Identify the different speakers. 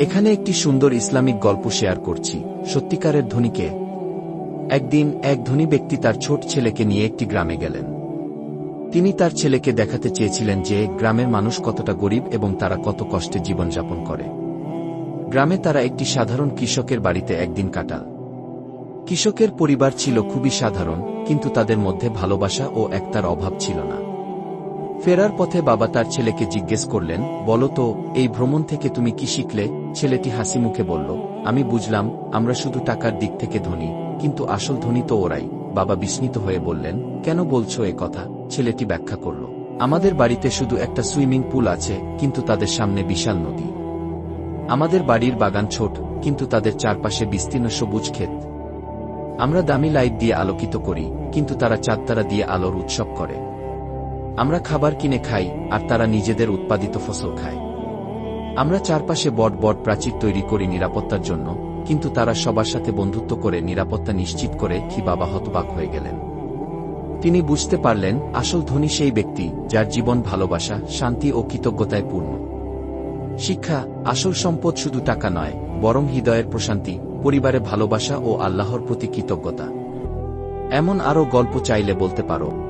Speaker 1: এখানে একটি সুন্দর ইসলামিক গল্প শেয়ার করছি। সত্যিকারের ধনীকে একদিন এক ধনী ব্যক্তি তার ছোট ছেলেকে নিয়ে একটি গ্রামে গেলেন। তিনি তার ছেলেকে দেখাতে চেয়েছিলেন যে গ্রামের মানুষ কতটা গরিব এবং তারা কত কষ্টে জীবনযাপন করে। গ্রামে তারা একটি সাধারণ কৃষকের বাড়িতে একদিন কাটাল। কৃষকের পরিবার ছিল খুবই সাধারণ, কিন্তু তাদের মধ্যে ভালোবাসা ও একতার অভাব ছিল না। ফেরার পথে বাবা তার ছেলেকে জিজ্ঞেস করলেন, বলো তো, এই ভ্রমণ থেকে তুমি কি শিখলে? ছেলেটি হাসি মুখে বলল, আমি বুঝলাম, আমরা শুধু টাকার দিক থেকে ধনী, কিন্তু আসল ধনী তো ওরাই। বাবা বিস্মিত হয়ে বললেন, কেন বলছো এ কথা? ছেলেটি ব্যাখ্যা করল, আমাদের বাড়িতে শুধু একটা সুইমিং পুল আছে, কিন্তু তাদের সামনে বিশাল নদী। আমাদের বাড়ির বাগান ছোট, কিন্তু তাদের চারপাশে বিস্তীর্ণ সবুজ ক্ষেত। আমরা দামি লাইট দিয়ে আলোকিত করি, কিন্তু তারা চাঁদতারা দিয়ে আলোর উৎসব করে। আমরা খাবার কিনে খাই, আর তারা নিজেদের উৎপাদিত ফসল খায়। আমরা চারপাশে বট বট প্রাচীর তৈরি করি নিরাপত্তার জন্য, কিন্তু তারা সবার সাথে বন্ধুত্ব করে নিরাপত্তা নিশ্চিত করে কি বাবা হতবাক হয়ে গেলেন। তিনি বুঝতে পারলেন, আসল ধনী সেই ব্যক্তি, যার জীবন ভালোবাসা, শান্তি ও কৃতজ্ঞতায় পূর্ণ। শিক্ষা, আসল সম্পদ শুধু টাকা নয়, বরং হৃদয়ের প্রশান্তি, পরিবারে ভালোবাসা ও আল্লাহর প্রতি কৃতজ্ঞতা। এমন আরও গল্প চাইলে বলতে পারো।